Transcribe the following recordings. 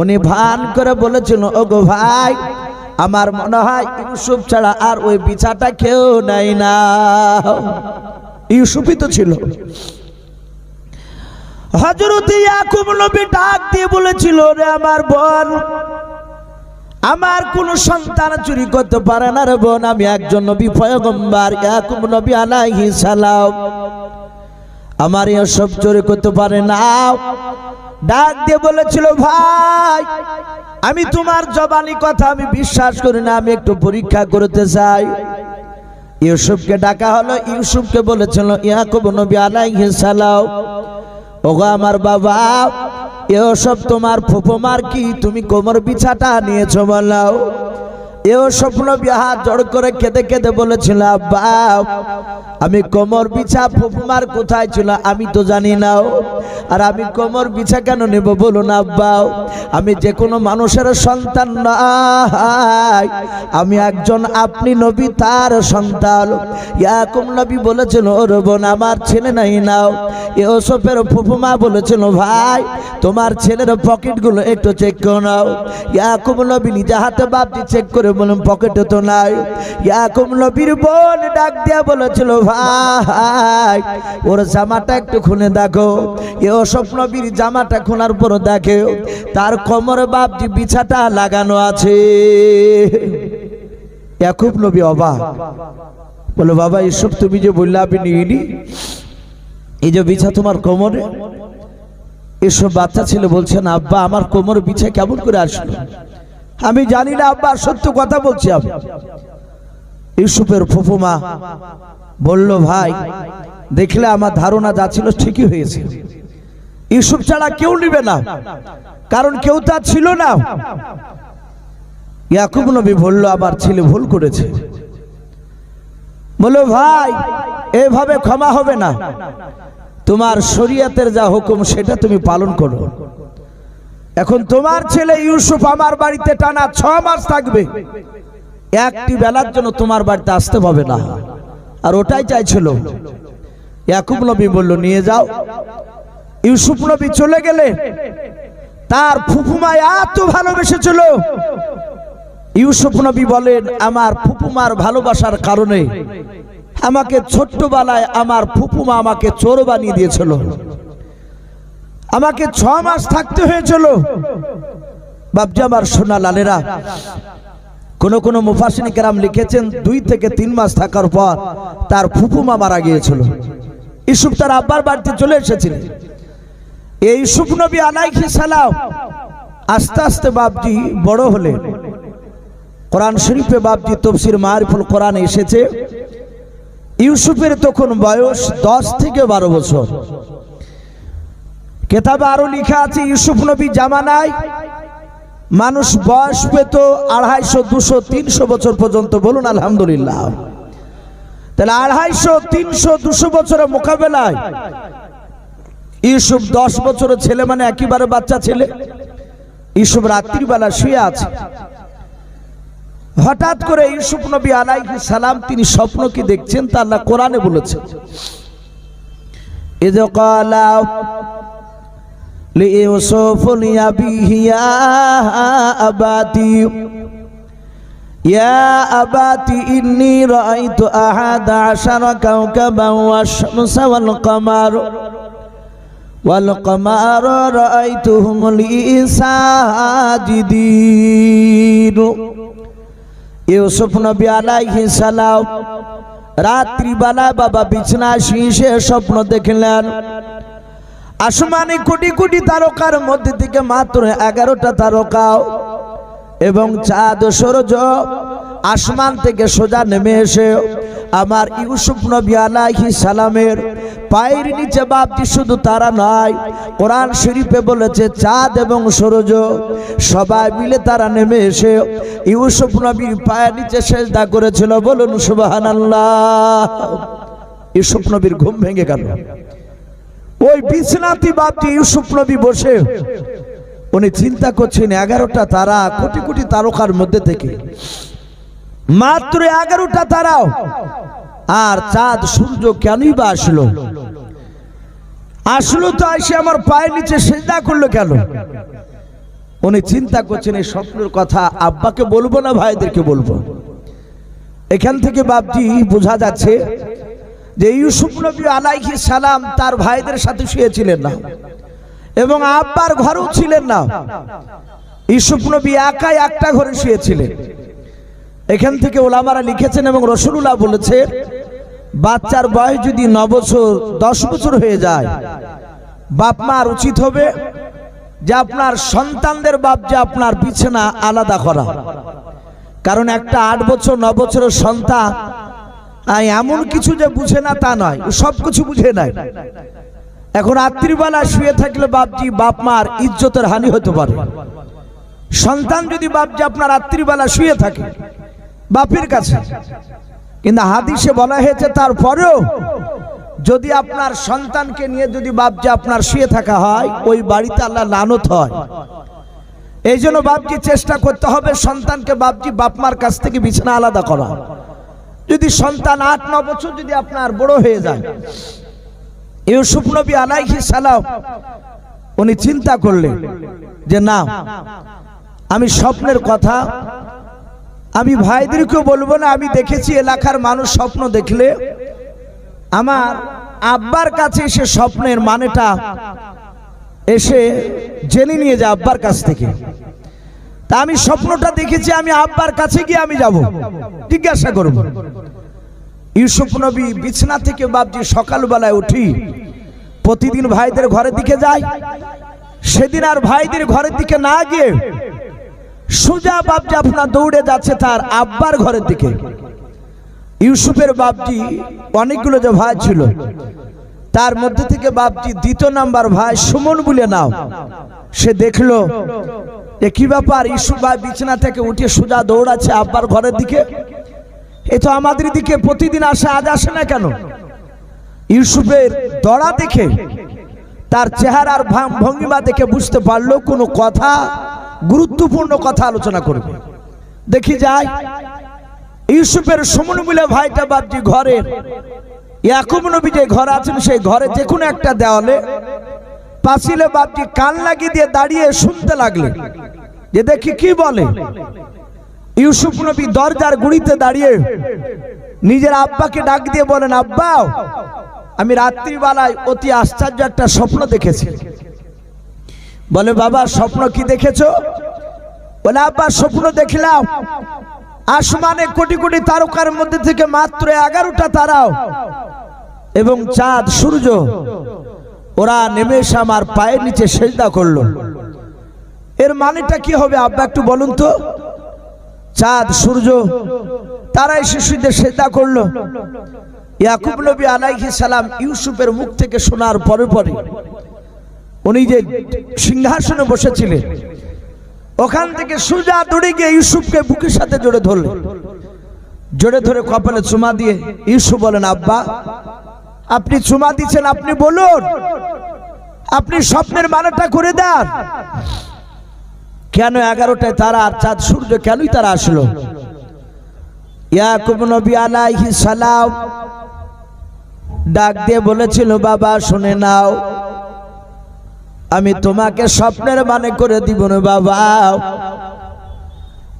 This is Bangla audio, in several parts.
উনি ভান করে বলেছিল গো ভাই, আমার মনে হয় ইউসুফ ছাড়া আর ওই বিছাটা কেউ নাই না। ইউসুফই তো ছিল। হজরত ইয়াকুব নবী ডাক দিয়ে বলেছিল, রে আমার বোন, আমার কোন সন্তান চুরি করতে পারে না রে বোন, আমি একজন নবী পয়গম্বর, ইয়াকুব নবী আলাইহিস সালাম। আমার এসব চুরি করতে পারে না। ডাক দিয়ে বলেছিল, ভাই, আমি তোমার জবানি কথা আমি বিশ্বাস করি না, আমি একটু পরীক্ষা করতে চাই। ইউসুফকে ডাকা হলো, ইউসুফকে বলেছিল, ইয়াকুব নবী আলাইহিস সালাম, ওগো আমার বাবা এসব তোমার ফুপমার কি তুমি কোমর বিছাটা নিয়েছো বলাও এও স্বপ্ন বিহা জড় করে কেঁদে কেঁদে বলেছিল, আব্বা, আমি কোমর বিছা ফুফুমার কোথায় ছিল আমি তো জানি নাও আর আমি কোমর বিছা কেন নেব বলুন আব্বা আমি যে কোনো মানুষের সন্তান নয় আমি একজন আপনি নবী, তার সন্তান। ইয়াকুম নবী বলেছিল, ওর বোন আমার ছেলে নাই নাও ইউসুফের ফুফুমা বলেছিল, ভাই, তোমার ছেলের পকেটগুলো একটু চেক করে নাও ইয়াকুব নবী নিজে হাতে বাপটি চেক করে বলুন পকেটে তো নাই। ইয়াকুব নবীর বোন ডাক দিয়া বলেছিল, ভাই, ওর জামাটা একটু খুলে দেখো। এ ইউসুফ নবীর জামাটা খোলার পর দেখে তার কোমরে বাপটি বিছাটা লাগানো আছে। ইয়াকুব নবী অবাক। বলে, বাবা, এসব তুমি যে বললে আপনি নিইনি এই যে বিছা তোমার কোমরে? এসব বাচ্চা ছেলে বলছেন আব্বা, আমার কোমর বিছা কেমন করে আসলো? আমি জানি না, আব্বা, সত্য কথা বলছি আমি। ইউসুফের ফুফুমা বলল, ভাই, দেখলে আমার ধারণা যা ছিল ঠিকই হয়েছে। ইউসুফ ছাড়া কেউ নিবে না, কারণ কেউ তা ছিল না। ইয়াকুব নবী বলল আবার ছেলে ভুল করেছে। বলো ভাই, এভাবে ক্ষমা হবে না। তোমার শরীয়তের যা হুকুম, সেটা তুমি পালন করো। এখন তোমার ছেলে ইউসুফ আমার বাড়িতে টানা ছ মাস থাকবে। একটি বেলার জন্য তোমার বাড়িতে আসতে হবে না। আর ওটাই চাইছিল। ইয়াকুব নবী বলল, নিয়ে যাও। ইউসুফ নবী চলে গেলে তার ফুফুমা এত ভালোবেসেছিল। ইউসুফ নবী বলেন, আমার ফুপুমার ভালোবাসার কারণে আমাকে ছোট্টবেলায় আমার ফুপুমা আমাকে চোর বানিয়ে দিয়েছিল। আমাকে ছ মাস থাকতে হয়েছিল। বাবজি আমার সোনা লালেরা, কোন কোন মুফাসিনী কেরাম লিখেছেন, দুই থেকে তিন মাস থাকার পর তার ফুপুমা মারা গিয়েছিল। ইসুফ তার আব্বার বাড়িতে চলে এসেছিলেন এই ইসুফ নবী আলাইহি সালাম আস্তে আস্তে বাবজি বড় হলে কোরআন শরীফে বাবজি তফসির মারিফুল কোরআন এসেছে। ইউসুফের তখন বয়স দশ থেকে বারো বছর। কেতাবে আরও লেখা আছে, ইউসুফ নবী জামানায়, মানুষ বয়স পেত আড়াইশো, দুশো, তিনশো বছর পর্যন্ত। বলুন, আলহামদুলিল্লাহ। তাহলে আড়াইশো, তিনশো, দুশো বছরের মোকাবেলায় ইউসুফ দশ বছরের ছেলে মানে একইবারে বাচ্চা ছেলে। ইউসুফ রাত্রিবেলা শুয়ে আছে। হঠাৎ করে ইউসুফ নবী আলাইহি সালাম, তিনি স্বপ্ন কি দেখছেন তা আল্লাহ কোরআনে বলেছেন। এ ليوسف لأبيه يا أباتي يا أباتي إني رأيت أحد عشر كوكبا والشمس والقمر والقمر رأيتهم لي ساجدين ইউসুফ নবী আলাইহি সালাম রাত্রিবেলা বাবা বিছনা শীষে স্বপ্ন দেখলেন আসমানে কোটি কোটি তারকার মধ্যে থেকে মাত্র এগারোটা তারকাও এবং চাঁদ সূর্য আসমান থেকে সোজা নেমে এসে আমার ইউসুফ নবী আলাইহি সালামের পায়ের নিচে বাপটি শুধু তারা নয়, কোরআন শরীফে বলেছে চাঁদ এবং সূর্য সবাই মিলে তারা নেমে এসে ইউসুফ নবীর পায়ের নিচে সেজদা করেছিল। বলুন সুবহানাল্লাহ। ইউসুফ নবীর ঘুম ভেঙে গেল। ওই বিছনাতি বাপটি ইউসুফ নবী বসে। উনি চিন্তা করছেন, এগারোটা তারা কোটি কোটি তারকার মধ্যে থেকে। মাত্র এগারোটা তারাও আর চাঁদ, সূর্য কেনই বা আসলো? আসলো তো এসে আমার পায়ের নিচে সেজদা করল কেন? উনি চিন্তা করছেন, এই স্বপ্নের কথা আব্বাকে বলব না ভাইদেরকে বলব? এখান থেকে বাপজি বোঝা যাচ্ছে যে ইউসুফ নবী আলাইহি সালাম তার ভাইদের সাথে শুয়েছিলেন না এবং আব্বার ঘরেও ছিলেন না। ইউসুফ নবী একাই একটা ঘরে শুয়েছিলেন। এখান থেকে ওলামারা লিখেছেন এবং রসুল্লাহ বলেছে বাচ্চার বয়স যদি ন বছর, দশ বছর হয়ে যায়, বাপ মার উচিত হবে যে আপনার সন্তানদের বাপ যে আপনার বিছানা আলাদা করা। কারণ একটা আট বছর, ন বছরের সন্তান এমন কিছু যে বুঝে না তা নয়, সব কিছু বুঝে নাই। এখন রাত্রিবেলা শুয়ে থাকলে বাপজি, বাপ মার ইজ্জতের হানি হতে পারে। সন্তান যদি বাপজি আপনার রাত্রিবেলা শুয়ে থাকে, বাপের কাছে, কিন্তু হাদিসে বলা হয়েছে তারপরেও যদি আপনার সন্তানকে নিয়ে যদি বাপজি আপনার শুয়ে থাকা হয়, ওই বাড়িতে আল্লাহ লানত হয়। এই জন্য বাপজি চেষ্টা করতে হবে সন্তানকে বাপজি বাপমার কাছ থেকে বিছানা আলাদা করা। যদি সন্তান আট, ন বছর যদি আপনার বড় হয়ে যায়। ইউসুফ নবী আলাইহি সালাম, উনি চিন্তা করলেন যে না, আমি স্বপ্নের কথা, আমি ভাইদেরকেও বলব না, আমি দেখেছি এলাকার মানুষ স্বপ্ন দেখলে, আমার আব্বার কাছে এসে স্বপ্নের মানেটা এসে জেনে নিয়ে যায় আব্বার কাছ থেকে। তা আমি স্বপ্নটা দেখেছি, আমি আব্বার কাছে গিয়ে আমি যাব। জিজ্ঞাসা করব ইউসুফ নবী বিছনা থেকে বাপজি সকালবেলায় উঠি, প্রতিদিন ভাইদের ঘরের দিকে যাই সেদিন আর ভাইদের ঘরের দিকে না গিয়ে সোজা বাপজি আপনার দৌড়ে যাচ্ছে তার আব্বার ঘরের দিকে। ইউসুফের বাপজি অনেকগুলো যে ভাই ছিল, তার মধ্যে থেকে বাপজি দ্বিতীয় নাম্বার ভাই সুমন বলে নাও। সে দেখল যে কি ব্যাপার? ইউসুফ বা বিছানা থেকে উঠে সোজা দৌড়াচ্ছে আব্বার ঘরের দিকে? এ তো আমাদের দিকে প্রতিদিন আসে, আজ আসে না কেন? ইউসুফের দড়া দেখে, তার চেহারার ভঙ্গিমা দেখে বুঝতে পারল কোনো কথা, গুরুত্বপূর্ণ কথা আলোচনা করবে। দেখি যায় ইউসুফের সুমন বলে ভাইটা বাপজি ঘরের ইয়াকুব নবী যে ঘর আছেন, সেই ঘরে যে কোনো একটা দেওয়ালে পাঁচিলে বাপটি কান লাগিয়ে দিয়ে দাঁড়িয়ে শুনতে লাগলেন যে দেখি কি বলে? ইউসুফ নবী দরজার গুড়িতে দাঁড়িয়ে নিজের আব্বাকে ডাক দিয়ে বলেন, আব্বা, আমি রাত্রিবেলায় অতি আশ্চর্য একটা স্বপ্ন দেখেছি। বলে, বাবা, স্বপ্ন কি দেখেছ? বলে, আব্বা, স্বপ্ন দেখলাম, আসমানে কোটি কোটি তারকার মধ্যে থেকে মাত্র এগারোটা তারাও এবং চাঁদ, সূর্য ওরা নেমে এসে আমার পায়ের নিচে সেজদা করল। এর মানেটা কি হবে আব্বা একটু বলুন তো? চাঁদ, সূর্য, তারা এসে শুধু সেজদা করল। ইয়াকুব নবী আলাইহিস সালাম ইউসুফের মুখ থেকে শোনার পরে পরে উনি যে সিংহাসনে বসেছিলেন, ওখান থেকে সুজা দৌড়ে গিয়ে ইউসুফকে বুকের সাথে জড়ে ধরলেন। জড়ে ধরে কপালে চুমা দিয়ে ইউসুফ বলেন, আব্বা আপনি চুমা দিচ্ছেন, আপনি বলুন। আপনি স্বপ্নের মানাটা করে দেন। কেন এগারোটায় তারা আর চাঁদ, সূর্য, কেনই তারা আসলো? ইয়াকুব নবী আলাইহি সালাম ডাক দিয়ে বলেছিল, বাবা, শুনে নাও। আমি তোমাকে স্বপ্নের মানে করে দিব না, বাবা।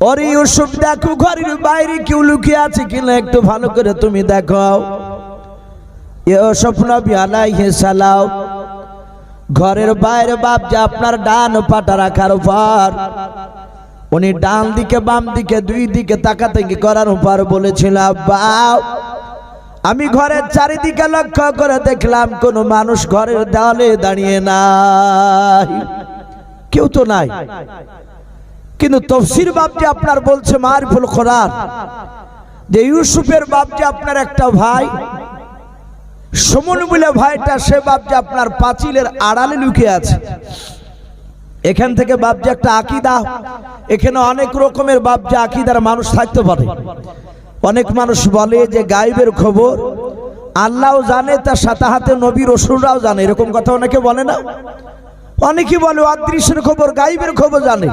ওরে ইউসুফ দেখো, ঘরের বাইরে কেউ লুকিয়ে আছে কিনা একটু ভালো করে তুমি দেখো। ঘরের বাইরে বাপ যে আপনার ডান পাটা রাখার উপর, উনি ডান দিকে, বাম দিকে, দুই দিকে তাকাতাকি করার পর বলেছিল বাপ আমি ঘরের চারিদিকে লক্ষ্য করে দেখলাম কোন মানুষ ঘরের দেওয়ালে দাঁড়িয়ে নাই। কেউ তো নাই। কিন্তু তফসির বাপজি আপনার বলছে মারফুল কোরআন, যে ইউসুফের বাপজি আপনার একটা ভাই সমন বলে, ভাইটা, সে বাপজি আপনার পাঁচিলের আড়ালে লুকিয়ে আছে। এখান থেকে বাপজি একটা আকিদা। এখানে অনেক রকমের বাপজি আকিদার মানুষ থাকতে পারে। অনেক মানুষ বলে যে গাইবের খবর। আল্লাহও জানে, তার সাথে হাতে নবী রসুলরাও জানে। এরকম কথা অনেকে বলে না? অনেকে বলে, অদৃশ্যের খবর গাইবের খবর জানে।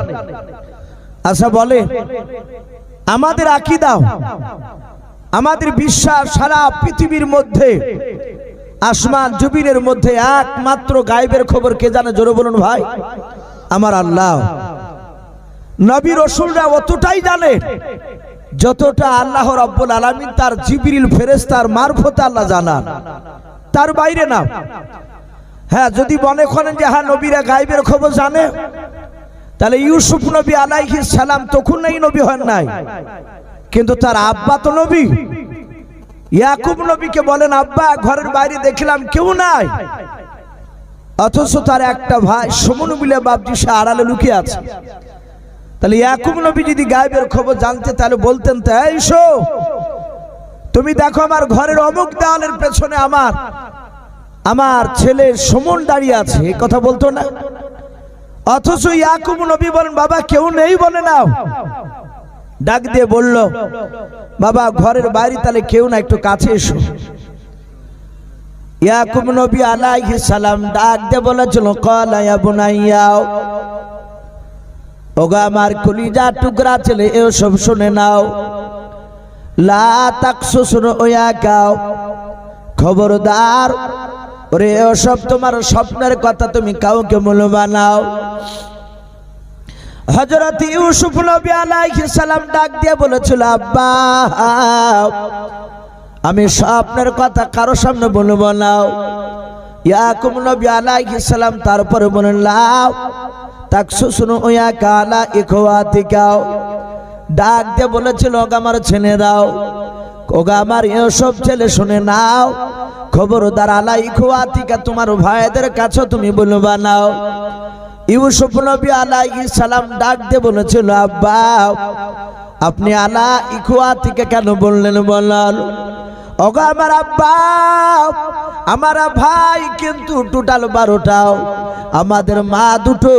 আচ্ছা বলে আমাদের আকিদাও আমাদের বিশ্বাস সারা পৃথিবীর মধ্যে, আসমান জুবিনের মধ্যে একমাত্র গাইবের খবর কে জানে? জোরে বলুন ভাই। আমার আল্লাহ। নবী রসুলরা অতটাই জানে, যতটা আল্লাহ রব্বুল আলমিন তার জিবিরিল ফেরেস্তার মারফত আল্লাহ জানান। তার বাইরে না। হ্যাঁ যদি মনে করেন যে হ্যাঁ নবীরা গাইবের খবর জানে, তাহলে ইউসুফ নবী আলাইহি সালাম তখন নাই নবী হন নাই। কিন্তু তার আব্বা তো নবী। ইয়াকুব নবীকে বলেন, আব্বা, ঘরের বাইরে দেখলাম কেউ নাই। অথচ তার একটা ভাই সমন মিলে বাপজি সে আড়ালে লুকিয়ে আছে। তাহলে ইয়াকুব নবী যদি গায়েবের খবর জানতে, তাহলে বলতেন তাই শো, তুমি দেখো আমার ঘরের অমুক দেওয়ালের পেছনে আমার আমার ছেলে সমন দাঁড়িয়ে আছে। এই কথা বলতো না। অথচ ইয়াকুব নবী বলেন, বাবা, কেউ নেই বলে নাও। ডাক দিয়ে বলল, বাবা, ঘরের বাইরে তাহলে কেউ না, একটু কাছে এসো। ইয়াকুব নবী আলাইহিস সালাম ডাক দিয়ে বলেছিল, কলা ইয়া বুনাইয়াও ওগা আমার কলিজা টুকরা ছেলে এও সব শুনে নাও। লা তাকসু শুনো ওয়া গাও খবরদার, ওরে ওসব তোমার স্বপ্নের কথা তুমি কাউকে মূল্য বানাও। হজরত ইউসুফ নবী আলাইহিস সালাম ডাক দিয়ে বলেছিল, আব্বা, আমি স্বপ্নের কথা কারও সামনে বলব নাও ইয়াকুব নবী আলাইহিস সালাম তারপরে বলেন, লাও, তাকসু শুনো, ওয়া কালা ইখওয়াতিকাও ডাক দিয়ে বলেছিল, ওগা আমার ছেলেরাও ওগা আমার এসব ছেলে শুনে নাও। খবরদার আলা ইখওয়াতিকা, তোমার ভাইদের কাছে তুমি বলবা নাও। ইউসুফ নবী আলাইহিস সালাম ডাক দিয়ে বলেছিল, আব্বা, আপনি আলা ইকুয়া থেকে কেন বললেন বলাল? ওগো আমার আব্বা, আমার ভাই কিন্তু টোটাল বারোটাও, আমাদের মা দুটো,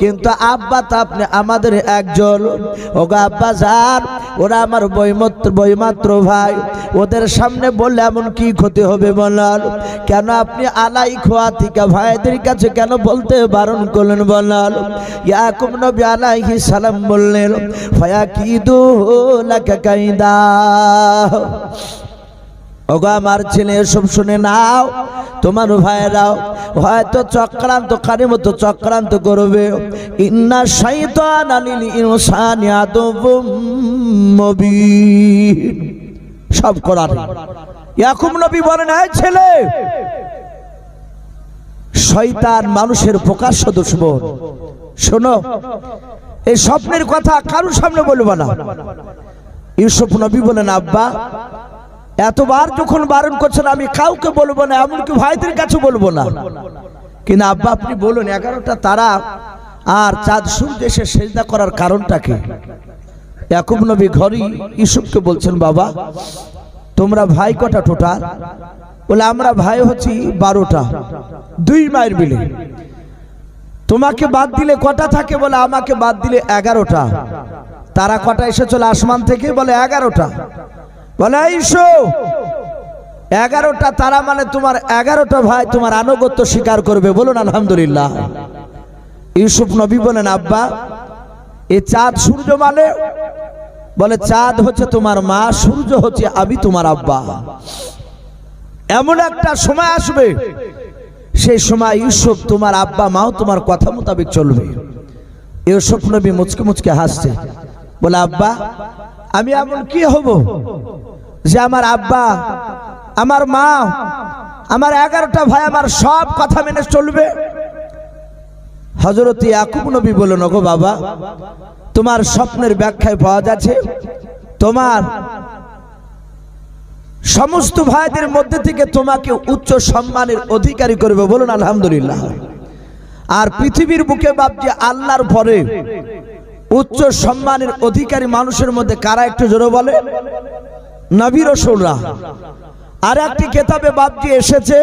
কিন্তু আব্বা তো আপনি আমাদের একজন। ওগো আব্বা যান ওরা আমার বইমাত্র বইমাত্র ভাই। ওদের সামনে বললে এমন কি ক্ষতি হবে বলাল কেন আপনি আলাই খোয়া থেকে ভাইদের কাছে কেন বলতে বারণ করলেন বলাল ইয়াকুব নবী আলাইহি সালাম বললেন ফয়া কি দু লাকা কাইদা। ওগো আমার ছেলে, এসব শুনে নাও। তোমার ভাইরাও হয়তো চক্রান্ত কারি মতো চক্রান্ত করবে। ইন্না শাইতান আলিল ইনসানি আদবুম মুবিন। সব করার ইয়াকুব নবী বলেন এই ছেলে, শয়তান মানুষের প্রকাশ্য দুশ্মন। শোনো, এই স্বপ্নের কথা কারোর সামনে বলব না। ইউসুফ নবী বলেন, আব্বা এতবার যখন বারণ করছেন, আমি কাউকে বলব না, এমনকি ভাইদের কাছে বলব না। কিন্তু আব্বা, আপনি বলুন, এগারোটা তারা আর চাঁদ সূর্য এসে সেজদা করার কারণটা কি? ইয়াকুব নবী ঘরই ইউসুফকে বলছেন, বাবা, তোমরা ভাই কটা টোটাল? বলে, আমরা ভাই হচ্ছি বারোটা। দুই মায়ের মিলে। তোমাকে বাদ দিলে কটা থাকে? বলে, আমাকে বাদ দিলে এগারোটা। তারা কটা এসেছিল আসমান থেকে? বলে, এগারোটা। বলে ইসো এগারোটা তারা মানে তোমার এগারোটা ভাই তোমার আনুগত্য স্বীকার করবে। বলুন, আলহামদুলিল্লাহ। ইউসুফ নবী বলেন, আব্বা, এ চাঁদ সূর্য মানে? বলে, চাঁদ হচ্ছে তোমার মা, সূর্য হচ্ছে আমি তোমার আব্বা। এমন একটা সময় আসবে, সেই সময় ইউসুফ তোমার আব্বা মাও তোমার কথা মোতাবেক চলবে। ইউসুফ নবী মুচকে মুচকে হাসছে। বলে, আব্বা আমি এমন কি হব যে আমার আব্বা, আমার মা, আমার এগারোটা ভাই, আমার সব কথা মেনে চলবে? হজরত ইয়াকুব নবী বলল নগো বাবা, তোমার স্বপ্নের ব্যাখ্যায় পাওয়া যাচ্ছে। তোমার সমস্ত ভাইদের মধ্যে থেকে তোমাকে উচ্চ সম্মানের অধিকারী করবে বলুন, আলহামদুলিল্লাহ। আর পৃথিবীর বুকে বাপজি আল্লাহর পরে উচ্চ সম্মানের অধিকারী মানুষের মধ্যে কারা একটু জোরে বলে? নবী রসুলরা। আর একটি কেতাবে বাপজি এসেছে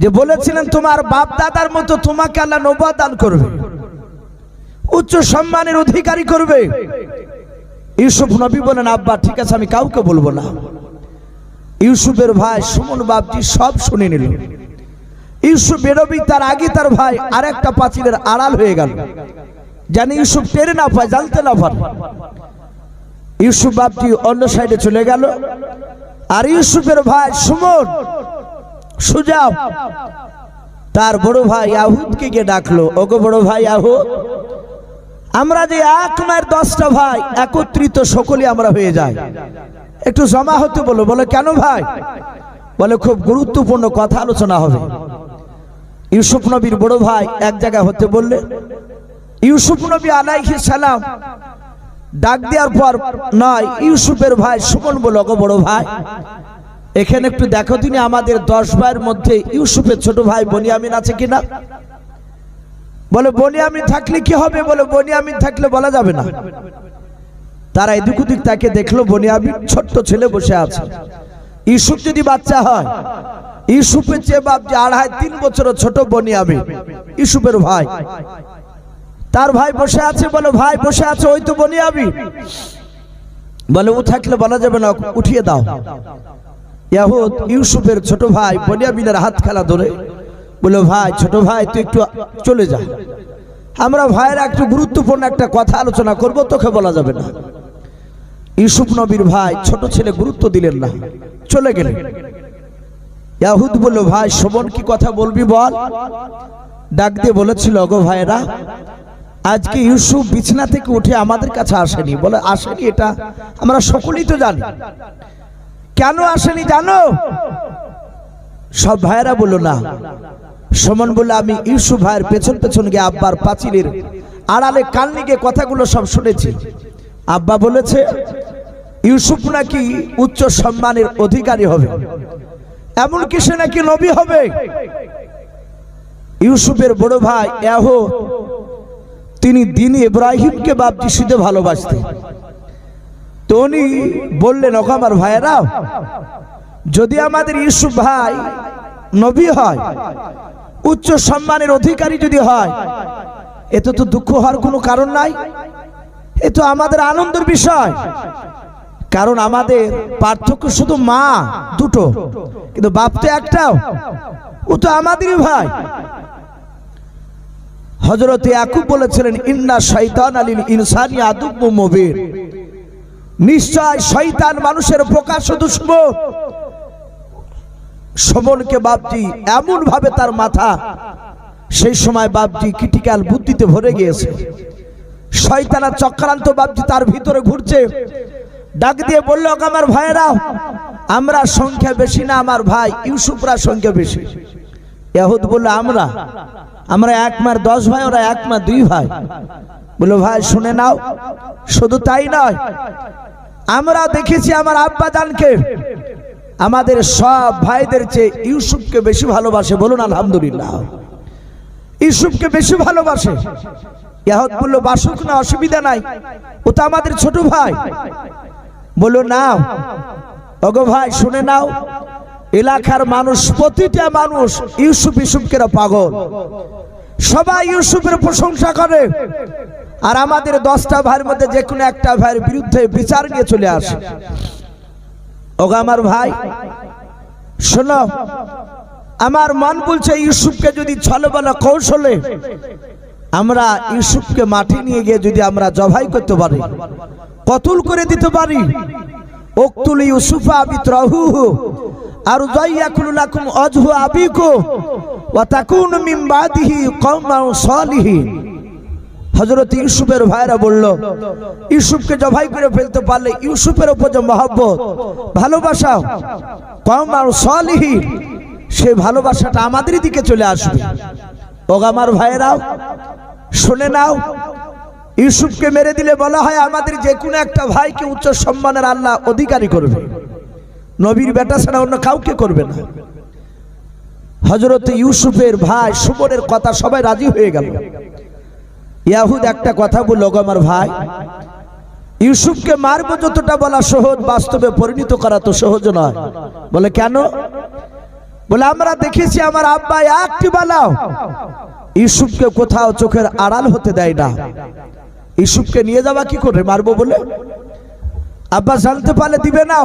যে বলেছিলেন, তোমার বাপ দাদার মতো তোমাকে আল্লাহ নৌবা দান করবে। উচ্চ সম্মানের অধিকারী করবে। ইউসুফ নবী বলেন, আব্বা, ঠিক আছে, আমি কাউকে বলব না। ইউসুফের ভাই সুমন বাপজি সব শুনে নিল। ইউসুফ বেরোবি, তার আগে তার ভাই আর একটা পাঁচিলের আড়াল হয়ে গেল। জানি ইউসুফ টেরে না পায়, জানতে না পারে। ইউসুফ বাপজি অন্য সাইডে চলে গেল। আর ইউসুফের ভাই সুমন, সুজাব, তার বড় ভাই আহুদকে গিয়ে ডাকলো, ওগো বড় ভাই আহুদ, আমরা যে এক মায়ের দশটা ভাই, একত্রিত সকলে আমরা হয়ে যাই। একটু জমা হতে বলো। বলে, কেন ভাই? বলে, খুব গুরুত্বপূর্ণ কথা আলোচনা হবে। ইউসুফ নবীর বড় ভাই এক জায়গায় হতে বললে ইউসুফ নবী আলাইহি সালাম ডাক দেওয়ার পর নয় ইউসুফের ভাই সুমন বলো গো বড় ভাই। এখানে একটু দেখো তিনি আমাদের দশ ভাইয়ের মধ্যে ইউসুফের ছোট ভাই বনিয়ামিন আছে কিনা বলে, বনিয়ামিন থাকলে কি হবে? বলে, বনিয়ামিন থাকলে বলা যাবে না। তারা এদিক ওদিক তাকে দেখল, বনিয়ামিন ছোট্ট ছেলে বসে আছে। ইউসুফ যদি বাচ্চা হয়, ইউসুফের চেয়ে বাপ যে আড়াই তিন বছরের ছোট বনিয়ামিন, ইউসুফের ভাই। তার ভাই বসে আছে, বলে, ভাই বসে আছে, ওই তো বনিয়ামিন বলে ও থাকলে বলা যাবে না, উঠিয়ে দাও। ইয়াহুদ ইউসুফের ছোট ভাই বনিয়ামিনের হাত খেলা ধরে বলে, ভাই, ছোট ভাই, তুই একটু চলে যা। আমরা ভাইয়েরা একটু গুরুত্বপূর্ণ একটা কথা আলোচনা করব, তোকে বলা যাবে না। ইউসুফ নবীর ভাই ছোট ছেলে গুরুত্ব দিলেন না, চলে গেলেন। ইয়াহুদ বলল, ভাই, শোভন কি কথা বলবি বল? ডাক দিয়ে বলেছিল গো ভাইরা আজকে ইউসুফ বিছনা থেকে উঠে আমাদের কাছে আসেনি। বলে, আসেনি এটা? আমরা সকলেই তো জানি। কেন আসেনি জানো? সব ভাইয়েরা বলল, না। সমান বলে আমি ইউসুফ ভাইয়ের পেছন পেছন গিয়ে আব্বার পাঁচিলের আড়ালে কান গিয়ে কথাগুলো সব শুনেছি। আব্বা বলেছে, ইউসুফ নাকি উচ্চ সম্মানের অধিকারী হবে। এমনকি সে নাকি নবী হবে। ইউসুফের বড় ভাই এহ তিনি দিন ইব্রাহিমকে বাপ যিশুতে ভালোবাসতেন। তো উনি বললেন ওকে আমার ভাইয়েরা, যদি আমাদের ইউসুফ ভাই নবী হয়, উচ্চ সম্মানের অধিকারী যদি হয় এতে তো দুঃখ হওয়ার কোনো কারণ নাই। এ তো আমাদের আনন্দের বিষয়। কারণ আমাদের পার্থক্য শুধু মা দুটো, কিন্তু বাপ তো একটাও। ও তো আমাদেরই ভাই। হজরত ইয়াকুব বলেছিলেন, ইন্না শৈতান আলীল ইনসানি আদুব্য মুবিন। নিশ্চয় শয়তান মানুষের প্রকাশ দুশ্মন সমনকে বাপজি এমন ভাবে তার মাথা, সেই সময় বাপজি ক্রিটিক্যাল বুদ্ধিতে ভরে গিয়েছে। শয়তানা চক্রান্ত বাপজি তার ভিতরে ঘুরছে। ডাক দিয়ে বলল আমার ভাইয়েরা, আমরা সংখ্যা বেশি না, আমার ভাই ইউসুফরা সংখ্যা বেশি। ইয়াহুদ বলল, আমরা আমরা এক মার দশ ভাই, ওরা এক মার দুই ভাই। বলো, ভাই, শুনে নাও, শুধু তাই নয়, আমরা দেখেছি আমার আব্বা জানকে আমাদের সব ভাইদের চেয়ে ইউসুফকে বেশি ভালোবাসে, বলুন, আলহামদুলিল্লাহ। ইউসুফকে বেশি ভালোবাসে। ইয়াহত বলল, বাসুক না, অসুবিধা নাই, ও তো আমাদের ছোট ভাই। বলল, নাও, ওগো ভাই, শুনে নাও এলাকার মানুষ, প্রতিটা মানুষ ইউসুফ ইউসুফকে পাগল। সবাই ইউসুফের প্রশংসা করে। আর আমাদের দশটা ভাইয়ের মধ্যে যে কোনো একটা ভাইয়ের বিরুদ্ধে বিচার নিয়ে চলে আসে। ওগো আমার ভাই, শোনো, আমার মন বলছে ইউসুফকে যদি ছলবলা কৌশলে আমরা ইউসুফকে মাঠে নিয়ে গিয়ে যদি আমরা জবাই করতে পারি, কতুল করে দিতে পারি। ওক্তুল ইউসুফা বিত্রহুহু। আর যাইয়াকুল লাকুম আজহু আবিকু ওয়া তাকুনু মিন বাদিহি কওমান সালিহিন। হজরত ইউসুফের ভাইরা বলল, ইউসুফকে জবাই করে ফেলতে পারলে ইউসুফের উপর যে মহব্বত ভালোবাসা কম আর সলিহি সেই ভালোবাসাটা আমাদের দিকে চলে আসবে। ও আমার ভাইয়েরাও, শুনে নাও, ইউসুফকে মেরে দিলে বলা হয় আমাদের যে কোনো একটা ভাইকে উচ্চ সম্মানের আল্লাহ অধিকারী করবে। নবীর বেটা ছাড়া অন্য কাউকে করবে না। হজরত ইউসুফের ভাই সুমনের কথা সবাই রাজি হয়ে গেল। ইয়াহুদ একটা কথা বলল আমার ভাই, ইউসুফকে মারব যতটা বলা সহজ, বাস্তবে পরিণত করা তো সহজ নয়। বলে, কেন? বলে, আমরা দেখেছি আমার আব্বা একটি বালাও ইউসুফকে কোথাও চোখের আড়াল হতে দেয় না। ইউসুফকে নিয়ে যাওয়া কি করে মারবো বলে? আব্বা জানতে পারলে দিবে না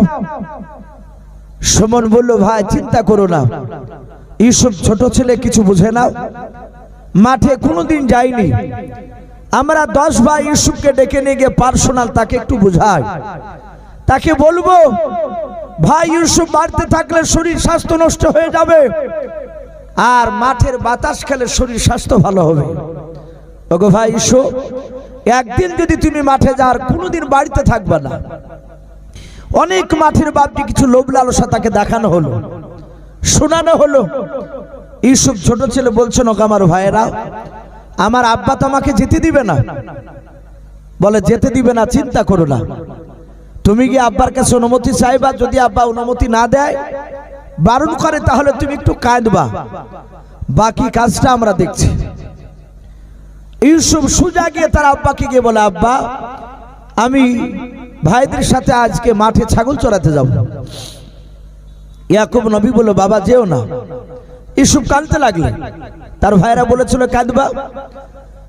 সুমন বলল, ভাই, চিন্তা করো না। ইউসুফ ছোট ছেলে, কিছু বুঝে নাও। মাঠে কোনোদিন যায়নি। আমরা দশ ভাই ইউসুফকে ডেকে নিয়ে গিয়ে পার্সোনাল তাকে একটু বুঝাই। তাকে বলব, ভাই, ইউসুফ বাড়তে থাকলে শরীর স্বাস্থ্য নষ্ট হয়ে যাবে। আর মাঠের বাতাস খেলে শরীর স্বাস্থ্য ভালো হবে। ওগো ভাই ইসো একদিন যদি তুমি মাঠে যার কোনোদিন বাড়িতে থাকবে না। অনেক মাঠের বাপটি কিছু লোভ লালসা তাকে দেখানো হলো, শোনানো হলো। ইউসুফ ছোট ছেলে বলছেন ওকে আমার ভাইয়েরা, আমার আব্বা তো আমাকে যেতে দিবে না। বলে, যেতে দিবে না, চিন্তা করো না। তুমি কি আব্বার কাছে অনুমতি চাইবা, যদি আব্বা অনুমতি না দেয়, বারণ করে তাহলে তুমি একটু কাঁদবা। বাকি কাজটা আমরা দেখছি। ইউসুফ সুজা গিয়ে তার আব্বাকে গিয়ে বলে, আব্বা আমি ভাইদের সাথে আজকে মাঠে ছাগল চড়াতে যাব। ইয়াকুব নবী বলল, বাবা, যেও না। ইসুফ কাঁদতে লাগলেন তার ভাইরা বলেছিল, কাঁদবা।